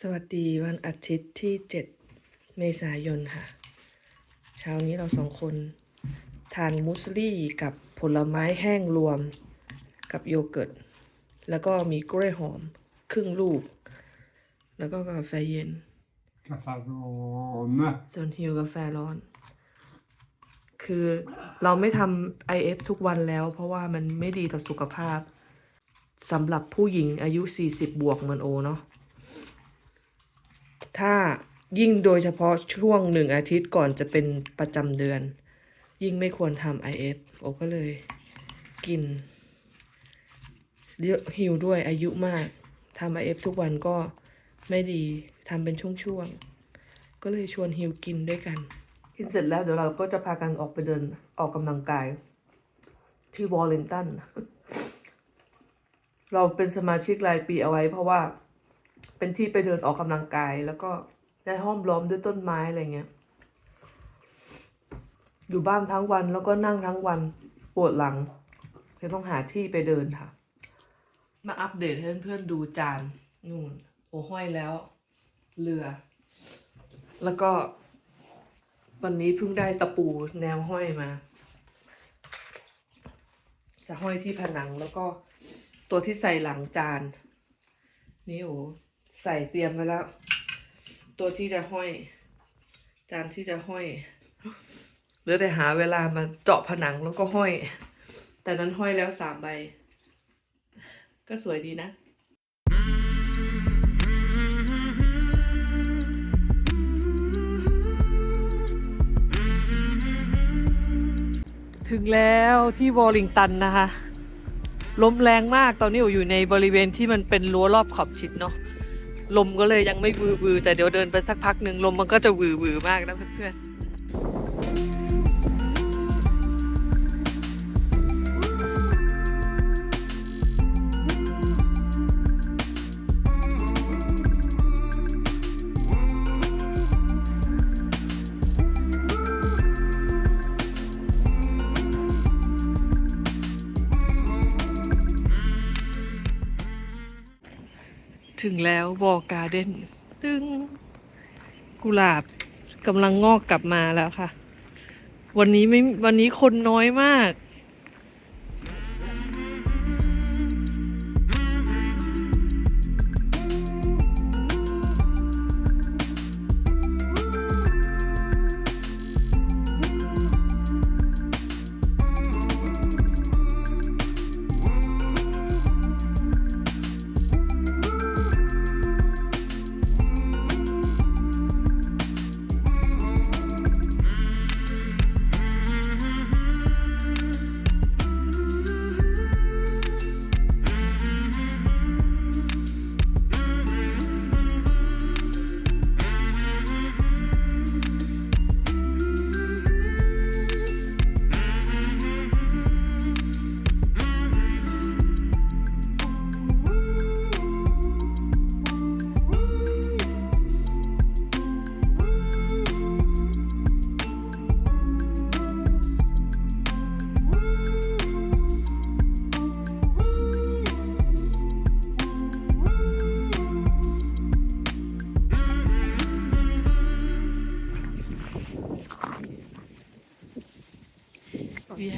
สวัสดีวันอาทิตย์ที่ 7 เมษายนค่ะ เช้านี้เราสองคน ทานมุสลี่กับผลไม้แห้งรวมกับโยเกิร์ต แล้วก็มีกล้วยหอมครึ่งลูก แล้วก็กาแฟเย็น Kaffe från... ส่วนฮิวกาแฟร้อน คือเราไม่ทำ IF ทุกวันแล้ว เพราะว่ามันไม่ดีต่อสุขภาพสำหรับผู้หญิงอายุ 40 บวกเหมือนโอเนาะ ถ้ายิ่งโดยเฉพาะช่วงหนึ่งอาทิตย์ก่อนจะเป็นประจำเดือน ยิ่งไม่ควรทำ IF โอก็เลยกินหิวด้วยอายุมากทำ IF ทุกวันก็ไม่ดีทำเป็นช่วงๆ ก็เลยชวนฮิวกินด้วยกัน กินเสร็จแล้วเดี๋ยวเราก็จะพากันออกไปเดินออกกำลังกาย ที่วอลเลนตัน เราเป็นสมาชิกรายปีเอาไว้เพราะว่า เป็นที่ไปเดินออกกำลังกาย แล้วก็ได้ห้อมล้อมด้วยต้นไม้อะไรเงี้ย อยู่บ้านทั้งวันแล้วก็นั่งทั้งวันปวดหลังเลยต้องหาที่ไปเดินค่ะ มาอัปเดตให้เพื่อนๆดูจานนู่นโอ้ห้อยแล้ว เรือ แล้วก็ วันนี้เพิ่งได้ตะปูแนวห้อยมา จะห้อยที่ผนังแล้วก็ตัวที่ใส่หลังจาน นี่โอ้ ใส่เตรียมไว้แล้ว ตัวที่จะห้อย จานที่จะห้อยเหลือแต่หาเวลามาเจาะผนังแล้วก็ห้อย แต่นั้นห้อยแล้วสามใบ ก็สวยดีนะถึงแล้วที่วอลิงตันนะคะ ลมแรงมากตอนนี้อยู่ในบริเวณที่มันเป็นรั้วรอบขอบชิดเนาะ ลมก็เลยยังไม่วือวือแต่เดี๋ยวเดินไปสักพักหนึ่งลมมันก็จะวือวือมากนะเพื่อนๆ ถึงแล้ววอการ์เด้นตึงกุหลาบกำลังงอกกลับมาแล้วค่ะ วันนี้ไม่วันนี้คนน้อยมาก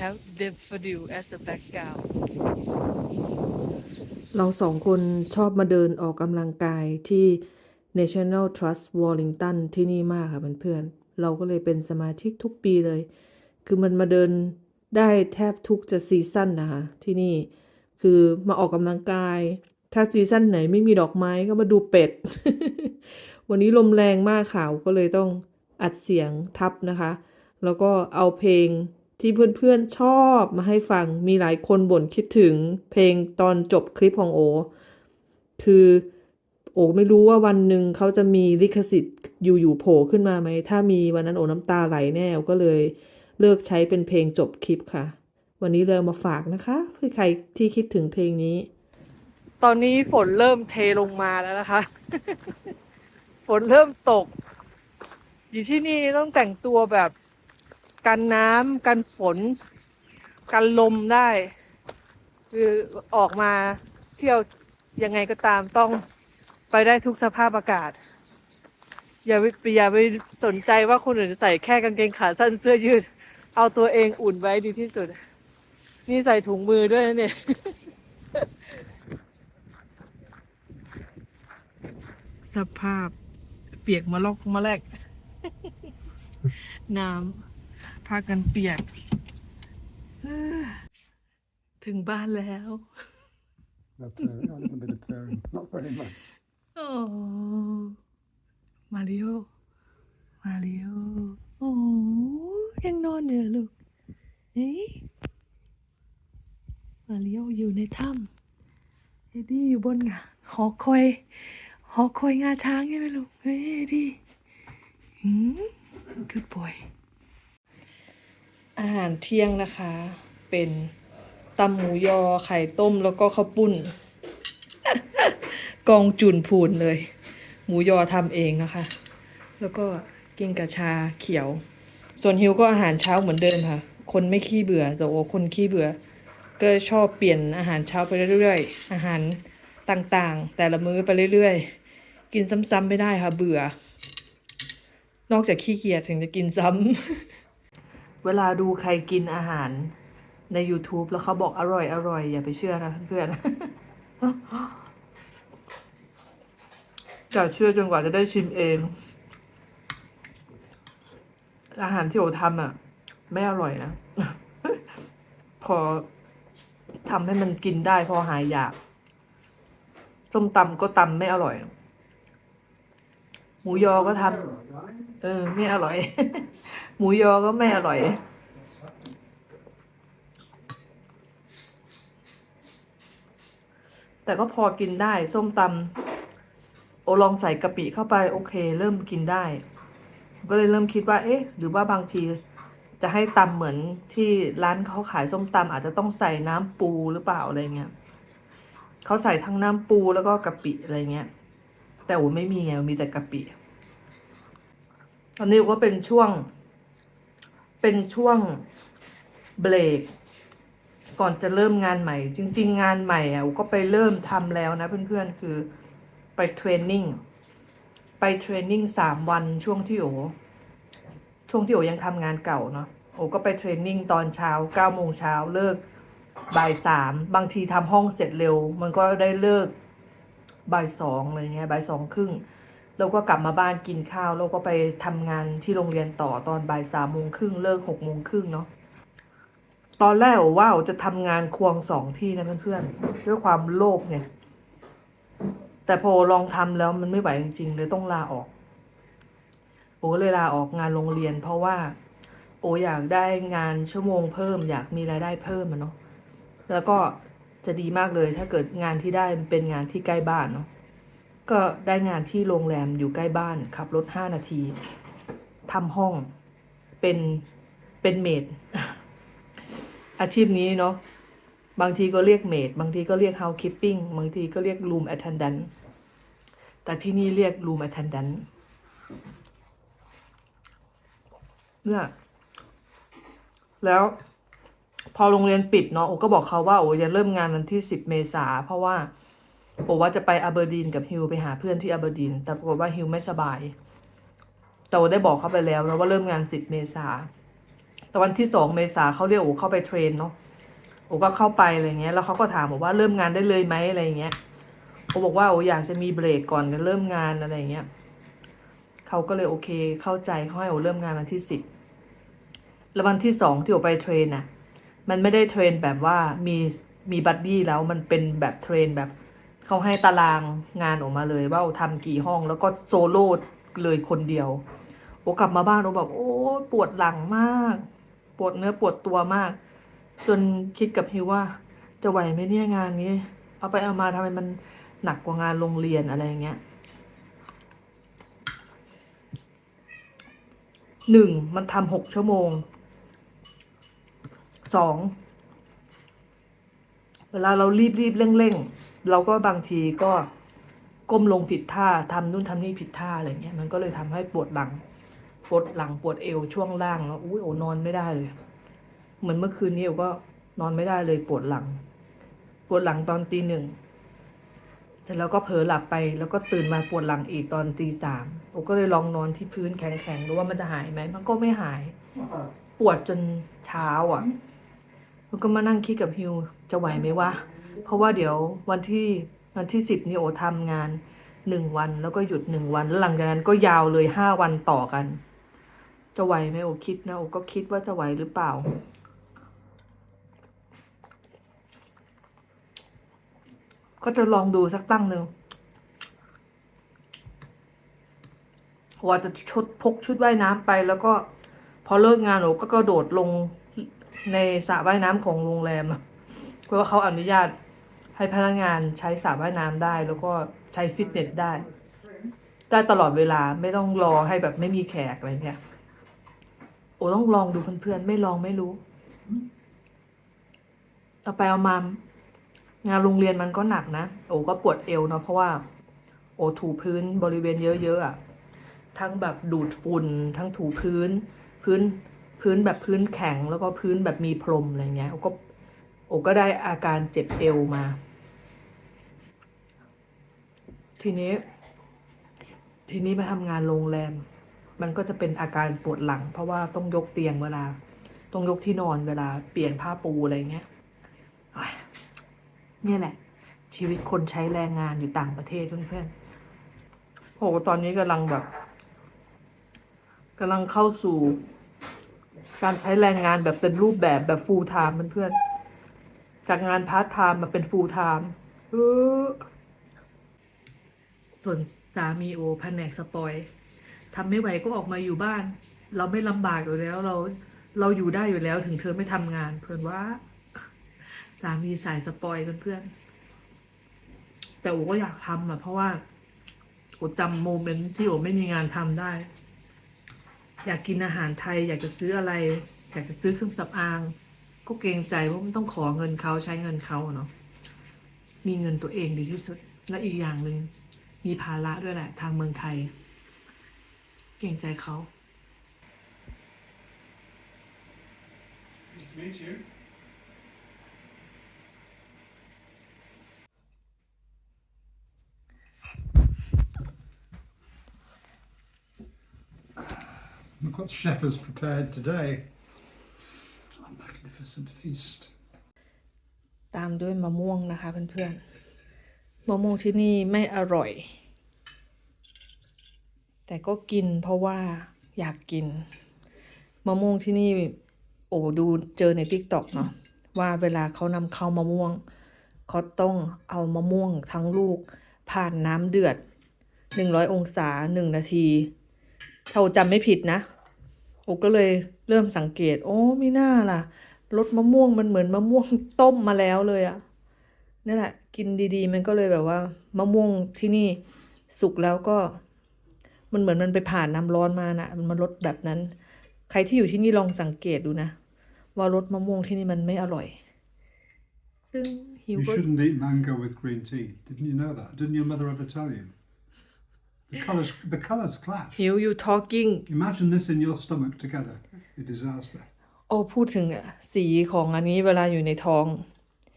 have daffodil as a background เราสองคนชอบมาเดินออกกำลังกายที่ National Trust Wellington ที่นี่มากค่ะเพื่อนๆเราก็เลยเป็นสมาชิกทุกปีเลย คือมันมาเดินได้แทบทุกจะซีซั่นนะคะที่นี่คือมาออกกำลังกาย ถ้าซีซั่นไหนไม่มีดอกไม้ก็มาดูเป็ด วันนี้ลมแรงมากค่ะก็เลยต้องอัดเสียงทับนะคะ แล้วก็เอาเพลง ที่เพื่อนๆชอบมาให้ฟังมีหลายคนบ่นคิดถึงเพลงตอนจบคลิปของโอ คือโอไม่รู้ว่าวันหนึ่งเขาจะมีลิขสิทธิ์อยู่ๆโผล่ขึ้นมาไหม ถ้ามีวันนั้นโอน้ำตาไหลแน่ก็เลยเลิกใช้เป็นเพลงจบคลิปค่ะ วันนี้เลยเอามาฝากนะคะเพื่อใครที่คิดถึงเพลงนี้ ตอนนี้ฝนเริ่มเทลงมาแล้วนะคะ ฝนเริ่มตก อยู่ที่นี่ต้องแต่งตัวแบบ กันน้ำกันฝน กันลมได้ คือออกมาเที่ยวยังไงก็ตามต้องไปได้ทุกสภาพอากาศ อย่าไปอย่าไปสนใจว่าคนอื่นใส่แค่กางเกงขาสั้นเสื้อยืด เอาตัวเองอุ่นไว้ดีที่สุด นี่ใส่ถุงมือด้วยนะเนี่ยสภาพเปียกมาลอกมาแลกน้ำ พากันเปียกเอ้อถึงบ้านแล้ว The purring, a little bit of purring, not very much. โอ้มาริโอมาริโอโอ้ยังนอนอยู่เหรอลูกเอ๊ะมาริโออยู่ในถ้ำเอ็ดดี้อยู่บนหอคอย หอคอยงาช้างใช่ไหมลูกเฮ้ยเอ็ดดี้หืม good boy อาหารเที่ยงนะคะ เป็นตำหมูยอไข่ต้มแล้วก็ข้าวปุ้น กองจุนพูนเลย หมูยอทำเองนะคะ แล้วก็กินกับชาเขียว ส่วนฮิวก็อาหารเช้าเหมือนเดิมค่ะ คนไม่ขี้เบื่อแต่โอคนขี้เบื่อ ก็ชอบเปลี่ยนอาหารเช้าไปเรื่อยๆ อาหารต่างๆ แต่ละมื้อไปเรื่อยๆ กินซ้ำๆไม่ได้ค่ะ เบื่อ นอกจากขี้เกียจถึงจะกินซ้ำ เวลาดูใครกินอาหารใน YouTube แล้วเขาบอกอร่อยอร่อยอย่าไปเชื่อนะเพื่อนจะเชื่อจนกว่าจะได้ชิมเอง อาหารที่โอทำอะ ไม่อร่อยนะ พอทำให้มันกินได้พอหายอยาก ส้มตำก็ตำไม่อร่อย หมูยอก็ทำเออ ไม่อร่อย หมูยอก็ไม่อร่อย แต่ก็พอกินได้ ส้มตำโอลองใส่กะปิเข้าไปโอเค เริ่มกินได้ ก็เลยเริ่มคิดว่า เอ๊ะ หรือว่าบางทีจะให้ตำเหมือนที่ร้านเขาขายส้มตำอาจจะต้องใส่น้ำปูหรือเปล่าอะไรเงี้ยเขาใส่ทั้งน้ำปูแล้วก็กะปิอะไรเงี้ย แต่โอ้ไม่มีไงมีแต่กะปิตอนนี้ก็เป็นช่วง เป็นช่วงเบรกก่อนจะเริ่มงานใหม่ จริง ๆ งานใหม่อะก็ไปเริ่มทำแล้วนะเพื่อนๆคือไปเทรนนิ่งไปเทรนนิ่งสามวันช่วงที่โอช่วงที่โอยังทำงานเก่าเนาะโอก็ไปเทรนนิ่งตอนเช้าเก้าโมงเช้าเลิกบ่ายสามบางทีทำห้องเสร็จเร็ว มันก็ได้เลิกบ่ายสองอะไรเงี้ยบ่ายสองครึ่ง แล้วก็กลับมาบ้านกินข้าว แล้วก็ไปทำงานที่โรงเรียนต่อตอนบ่ายสามโมงครึ่งเลิกหกโมงครึ่งเนาะตอนแรกโอว่าจะทำงานควงสองที่นะเพื่อนๆด้วยความโลภไงแต่พอลองทำแล้วมันไม่ไหวจริงๆเลยต้องลาออกโอก็เลยลาออกงานโรงเรียน เพราะว่า โออยากได้งานชั่วโมงเพิ่ม อยากมีรายได้เพิ่มอะเนาะแล้วก็จะดีมากเลยถ้าเกิดงานที่ได้มันเป็นงานที่ใกล้บ้านเนาะ ก็ได้งานที่โรงแรมอยู่ใกล้บ้านขับรถห้านาทีทำห้องเป็นเป็นเมดอาชีพนี้เนาะบางทีก็เรียกเมดบางทีก็เรียก housekeeping บางทีก็เรียก room attendant แต่ที่นี่เรียก room attendant เนี่ยแล้วพอโรงเรียนปิดเนาะโอก็บอกเขาว่าโอ้จะเริ่มงานวันที่สิบเมษาเพราะว่า โอกว่าจะไปอาเบอร์ดีนกับฮิวไปหาเพื่อนที่อาเบอร์ดีน แต่ปรากฏว่าฮิวไม่สบาย แต่โอได้บอกเขาไปแล้วนะว่าเริ่มงานสิบเมษาแต่วันที่สองเมษาเขาเรียกโอเข้าไปเทรนเนาะโอก็เข้าไปอะไรเงี้ย แล้วเขาก็ถามบอกว่าเริ่มงานได้เลยไหมอะไรเงี้ยโอบอกว่าโออยากจะมีเบรกก่อนจะเริ่มงานอะไรเงี้ยเขาก็เลยโอเคเข้าใจเขาให้โอเริ่มงานวันที่สิบแล้ววันที่สองที่โอไปเทรนน่ะมันไม่ได้เทรนแบบว่ามีมีบัดดี้แล้วมันเป็นแบบเทรนแบบ เขาให้ตารางงานออกมาเลยว่าโอทำกี่ห้องแล้วก็โซโล่เลยคนเดียว โอกลับมาบ้านโอแบบโอ้ปวดหลังมาก ปวดเนื้อปวดตัวมาก จนคิดกับฮิวว่า จะไหวไหมเนี่ยงานนี้ เอาไปเอามาทำไมมันหนักกว่างานโรงเรียนอะไรอย่างเงี้ยหนึ่งมันทำหกชั่วโมงสอง เวลาเรารีบรีบเร่งเร่งเราก็บางทีก็ก้มลงผิดท่าทำนู่นทำนี่ผิดท่าอะไรเงี้ยมันก็เลยทำให้ปวดหลังปวดหลังปวดเอวช่วงล่างแล้วอุ้ยโอนอนไม่ได้เลย เหมือนเมื่อคืนนี้โอก็นอนไม่ได้เลยปวดหลัง ปวดหลังตอนตีหนึ่งเสร็จแล้วก็เผลอหลับไปแล้วก็ตื่นมาปวดหลังอีกตอนตีสามโอก็เลยลองนอนที่พื้นแข็งๆดูว่ามันจะหายไหมมันก็ไม่หาย ปวดจนเช้าอะ ก็มานั่งคิดกับฮิวจะไหวไหมวะ เพราะว่าเดี๋ยววันที่วันที่สิบนี่โอทำงานหนึ่งวันแล้วก็หยุดหนึ่งวันแล้วหลังจากนั้นก็ยาวเลยห้าวันต่อกัน จะไหวไหมโอคิดนะโอก็คิดว่าจะไหวหรือเปล่า ก็จะลองดูสักตั้งหนึ่งว่าจะชุดพกชุดว่ายน้ำไปแล้วก็ พอเลิกงานหนูก็กระโดดลง ในสระว่ายน้ำของโรงแรมอะเพราะว่าเขาอนุญาตให้พนักงานใช้สระว่ายน้ำได้ แล้วก็ใช้ฟิตเนสได้ ได้ตลอดเวลาไม่ต้องรอให้แบบไม่มีแขกอะไรเนี่ยโอ้ต้องลองดูเพื่อนๆไม่ลองไม่รู้เอาไปเอามางานโรงเรียนมันก็หนักนะโอ้ก็ปวดเอวเนาะเพราะว่า โอ้ถูพื้นบริเวณเยอะๆอะ่ะทั้งแบบดูดฝุ่นทั้งถูพื้น พื้น พื้นแบบพื้นแข็งแล้วก็พื้นแบบมีพรมอะไรเงี้ยโอก็โอก็ได้อาการเจ็บเอวมา ทีนี้ ทีนี้มาทำงานโรงแรม มันก็จะเป็นอาการปวดหลัง เพราะว่าต้องยกเตียงเวลา ต้องยกที่นอนเวลาเปลี่ยนผ้าปูอะไรเงี้ยโอ้ยเนี่ยแหละ ชีวิตคนใช้แรงงานอยู่ต่างประเทศเพื่อนๆโหตอนนี้กำลังแบบกำลังเข้าสู่ การใช้แรงงานแบบเป็นรูปแบบแบบ full time เพื่อนๆจากงานพาร์ทไทม์มาเป็น full time ส่วนสามีโอแผนกสปอยทำไม่ไหวก็ออกมาอยู่บ้าน เราไม่ลำบากอยู่แล้วเราเราอยู่ได้อยู่แล้วถึงเธอไม่ทำงาน เพื่อนว่า สามีสายสปอยเพื่อนๆแต่โอก็อยากทำอะเพราะว่าโอจำโมเมนต์ที่โอไม่มีงานทำได้ อยากกินอาหารไทย อยากจะซื้ออะไร อยากจะซื้อเครื่องสำอาง ก็เกรงใจว่ามันต้องขอเงินเขาใช้เงินเขาเนาะมีเงินตัวเองดีที่สุด และอีกอย่างหนึ่งมีภาระด้วยแหละ ทางเมืองไทย เกรงใจเขา Nice to meet you. What chef has prepared today. A magnificent feast. ตามด้วยมะม่วงนะคะเพื่อนๆ มะม่วงที่นี่ไม่อร่อย แต่ก็กินเพราะว่าอยากกิน มะม่วงที่นี่ โอ้ดูเจอในทิกตอกเนาะว่าเวลาเขานำเข้ามะม่วงเขาต้องเอามะม่วงทั้งลูก ผ่านน้ำเดือดหนึ่งร้อยองศาหนึ่งนาที ถ้าจำไม่ผิดนะ โอก็เลยเริ่มสังเกต โอ้ไม่น่าล่ะรสมะม่วงมันเหมือนมะม่วงต้มมาแล้วเลยอะนั่นแหละ กินดีๆ มันก็เลยแบบว่ามะม่วงที่นี่สุกแล้วก็ มันเหมือนมันไปผ่านน้ำร้อนมานะมันมารสแบบนั้น ใครที่อยู่ที่นี่ลองสังเกตดูนะ ว่ารสมะม่วงที่นี่มันไม่อร่อยซึ่งหิว You shouldn't eat mango with green tea. Didn't you know that? Didn't your mother ever tell you? The colours, the colours clash. หิว you talking Imagine this in your stomach together. A disaster. โอ้พูดถึงอะสีของอันนี้เวลาอยู่ในท้อง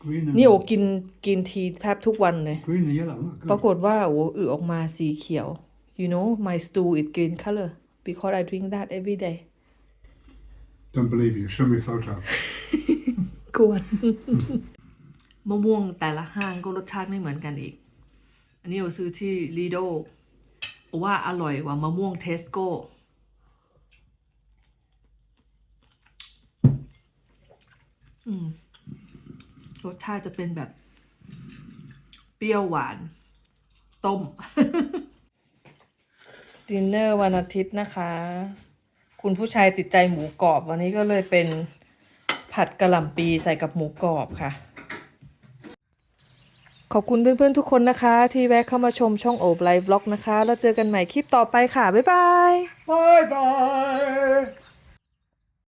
Green and นี่โอกินกินทีแทบทุกวันเลย green and yellow. Look ปรา good. กฏว่าโอ้อึออกมาสีเขียว you know my stool is green color because I drink that every day Don't believe you. Show me a photo. กวน มะม่วงแต่ละห้างก็รสชาติไม่เหมือนกันอีก อันนี้เราซื้อที่ลีโด ว่าอร่อยกว่ามะม่วงเทสโก้รสชาติจะเป็นแบบ เปรี้ยวหวาน ต้ม ดินเนอร์วันอาทิตย์นะคะ คุณผู้ชายติดใจหมูกรอบ วันนี้ก็เลยเป็นผัดกระหล่ำปีใส่กับหมูกรอบค่ะ ขอบคุณเพื่อนๆทุกคนนะคะ ที่แวะเข้ามาชมช่องโอบไลฟ์บล็อกนะคะ แล้วเจอกันใหม่คลิปต่อไปค่ะ บ๊ายบาย บายบาย